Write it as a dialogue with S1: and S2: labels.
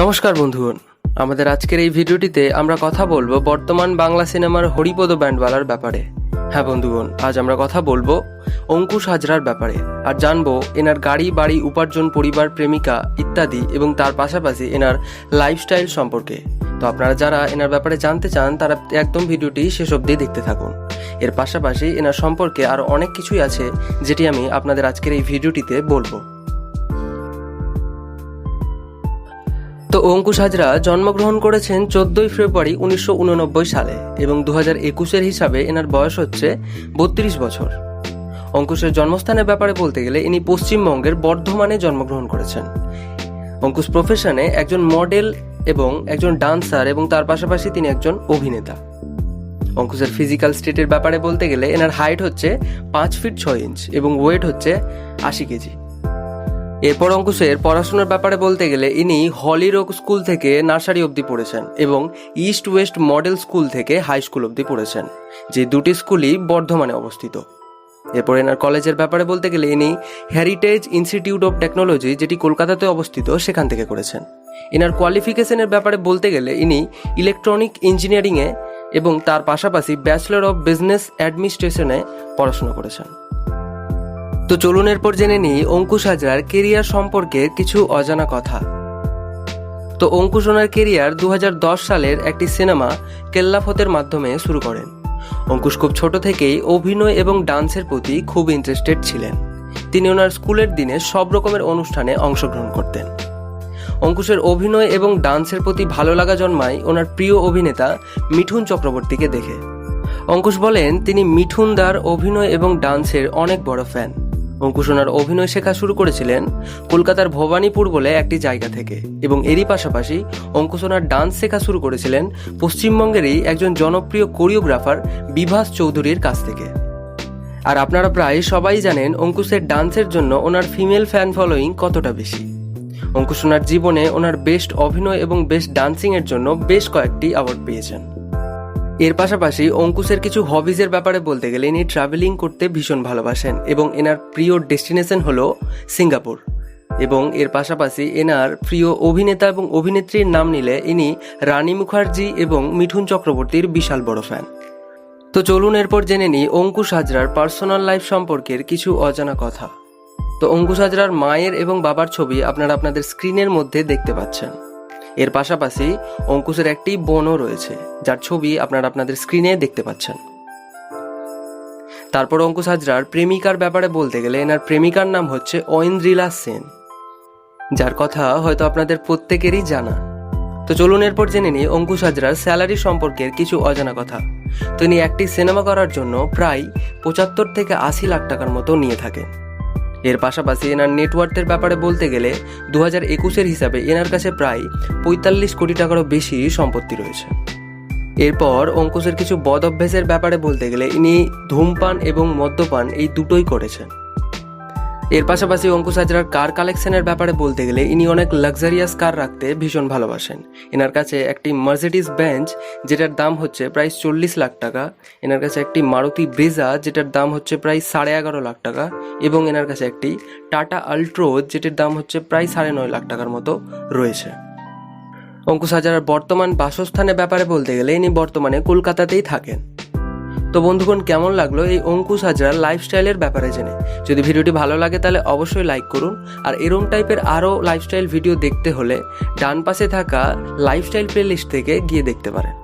S1: নমস্কার বন্ধুগণ। আমাদের আজকের এই ভিডিওটিতে আমরা কথা বলব বর্তমান বাংলা সিনেমার হরিপদ ব্যান্ডওয়ালার ব্যাপারে। হ্যাঁ বন্ধুগণ, আজ আমরা কথা বলব অঙ্কুশ হাজরার ব্যাপারে আর জানব এনার গাড়ি, বাড়ি, উপার্জন, পরিবার, প্রেমিকা ইত্যাদি এবং তার পাশাপাশি এনার লাইফস্টাইল সম্পর্কে। তো আপনারা যারা এনার ব্যাপারে জানতে চান, তারা একদম ভিডিওটি শেষ অবধি দেখতে থাকুন। এর পাশাপাশি এনার সম্পর্কে আরও অনেক কিছুই আছে, যেটি আমি আপনাদের আজকের এই ভিডিওটিতে বলব। তো অঙ্কুশ হাজরা জন্মগ্রহণ করেছেন চোদ্দই ফেব্রুয়ারি উনিশশো উননব্বই সালে এবং দু হাজার একুশের হিসাবে এনার বয়স হচ্ছে বত্রিশ বছর। অঙ্কুশের জন্মস্থানের ব্যাপারে বলতে গেলে ইনি পশ্চিমবঙ্গের বর্ধমানে জন্মগ্রহণ করেছেন। অঙ্কুশ প্রফেশনে একজন মডেল এবং একজন ডান্সার এবং তার পাশাপাশি তিনি একজন অভিনেতা। অঙ্কুশের ফিজিক্যাল স্টেটের ব্যাপারে বলতে গেলে এনার হাইট হচ্ছে পাঁচ ফিট ছয় ইঞ্চ এবং ওয়েট হচ্ছে আশি কেজি। এরপর অঙ্কুশের পড়াশোনার ব্যাপারে বলতে গেলে ইনি হলিরোগ স্কুল থেকে নার্সারি অবধি পড়েছেন এবং ইস্ট ওয়েস্ট মডেল স্কুল থেকে হাই স্কুল অবধি পড়েছেন, যে দুটি স্কুলই বর্ধমানে অবস্থিত। এরপর এনার কলেজের ব্যাপারে বলতে গেলে ইনি হেরিটেজ ইনস্টিটিউট অফ টেকনোলজি যেটি কলকাতাতে অবস্থিত, সেখান থেকে করেছেন। এনার কোয়ালিফিকেশনের ব্যাপারে বলতে গেলে ইনি ইলেকট্রনিক ইঞ্জিনিয়ারিংয়ে এবং তার পাশাপাশি ব্যাচেলর অফ বিজনেস অ্যাডমিনিস্ট্রেশনে পড়াশোনা করেছেন। তো চলুন এরপর জেনে নিই অঙ্কুশ হাজরার কেরিয়ার সম্পর্কে কিছু অজানা কথা। তো অঙ্কুশ ওনার কেরিয়ার দু হাজার দশ সালের একটি সিনেমা, কেল্লাফতের মাধ্যমে শুরু করেন। অঙ্কুশ খুব ছোট থেকেই অভিনয় এবং ডান্সের প্রতি খুব ইন্টারেস্টেড ছিলেন। তিনি ওনার স্কুলের দিনে সব রকমের অনুষ্ঠানে অংশগ্রহণ করতেন। অঙ্কুশের অভিনয় এবং ডান্সের প্রতি ভালো লাগা জন্মায় ওনার প্রিয় অভিনেতা মিঠুন চক্রবর্তীকে দেখে। অঙ্কুশ বলেন, তিনি মিঠুন দার অভিনয় এবং ডান্সের অনেক বড় ফ্যান অঙ্কুশ ওনার অভিনয় শেখা শুরু করেছিলেন কলকাতার ভবানীপুর বলে একটি জায়গা থেকে এবং এরই পাশাপাশি অঙ্কুশ ওনার ডান্স শেখা শুরু করেছিলেন পশ্চিমবঙ্গেরই একজন জনপ্রিয় কোরিওগ্রাফার বিভাস চৌধুরীর কাছ থেকে। আর আপনারা প্রায় সবাই জানেন অঙ্কুশের ডান্সের জন্য ওনার ফিমেল ফ্যান ফলোয়িং কতটা বেশি। অঙ্কুশ ওনার জীবনে ওনার বেস্ট অভিনয় এবং বেস্ট ডান্সিংয়ের জন্য বেশ কয়েকটি অ্যাওয়ার্ড পেয়েছেন। এর পাশাপাশি অঙ্কুশের কিছু হবিজের ব্যাপারে বলতে গেলে ইনি ট্রাভেলিং করতে ভীষণ ভালোবাসেন এবং এনার প্রিয় ডেস্টিনেশন হলো সিঙ্গাপুর। এবং এর পাশাপাশি এনার প্রিয় অভিনেতা এবং অভিনেত্রীর নাম নিলে ইনি রানী মুখার্জি এবং মিঠুন চক্রবর্তীর বিশাল বড় ফ্যান তো চলুন এরপর জেনে নিই অঙ্কুশ হাজরার পার্সোনাল লাইফ সম্পর্কের কিছু অজানা কথা। তো অঙ্কুশ হাজরার মায়ের এবং বাবার ছবি আপনারা আপনাদের স্ক্রিনের মধ্যে দেখতে পাচ্ছেন। এর পাশাপাশি অঙ্কুশের একটি বোনও রয়েছে, যার ছবি আপনারা আপনাদের স্ক্রিনে দেখতে পাচ্ছেন। তারপর অঙ্কুশ হাজরার প্রেমিকার ব্যাপারে বলতে গেলে এনার প্রেমিকার নাম হচ্ছে ঐন্দ্রিলা সেন। যার কথা হয়তো আপনাদের প্রত্যেকেরই জানা। তো চলুন এরপর জেনে নিই অঙ্কুশ হাজরার স্যালারি সম্পর্কের কিছু অজানা কথা। তিনি একটি সিনেমা করার জন্য প্রায় পঁচাত্তর থেকে আশি লাখ টাকার মতো নিয়ে থাকেন। এর পাশাপাশি এনার নেটওয়ার্কের ব্যাপারে বলতে গেলে দু হাজার একুশের হিসাবে এনার কাছে প্রায় পঁয়তাল্লিশ কোটি টাকারও বেশি সম্পত্তি রয়েছে। এরপর অঙ্কুশের কিছু বদ অভ্যেসের ব্যাপারে বলতে গেলে ইনি ধূমপান এবং মদ্যপান এই দুটোই করেছেন। এর পাশাপাশি অঙ্কুশ হাজরার কার কালেকশনের ব্যাপারে বলতে গেলে ইনি অনেক লাক্সারিয়াস কার রাখতে ভীষণ ভালোবাসেন। এনার কাছে একটি মার্সিডিস বেঞ্চ যেটার দাম হচ্ছে প্রায় চল্লিশ লাখ টাকা। এনার কাছে একটি মারুতি ব্রিজা যেটার দাম হচ্ছে প্রায় সাড়ে এগারো লাখ টাকা। এবং এনার কাছে একটি টাটা আল্ট্রো যেটির দাম হচ্ছে প্রায় সাড়ে নয় লাখ টাকার মতো রয়েছে। অঙ্কুশ হাজারার বর্তমান বাসস্থানের ব্যাপারে বলতে গেলে ইনি বর্তমানে কলকাতাতেই থাকেন। তো বন্ধুগণ, কেমন লাগল এই অঙ্কুশ হাজরার লাইফস্টাইলের ব্যাপারে জেনে? যদি ভিডিওটি ভালো লাগে তাহলে অবশ্যই লাইক করুন। আর এরম টাইপের আরও লাইফস্টাইল ভিডিও দেখতে হলে ডান পাশে থাকা লাইফস্টাইল প্লেলিস্ট থেকে গিয়ে দেখতে পারেন।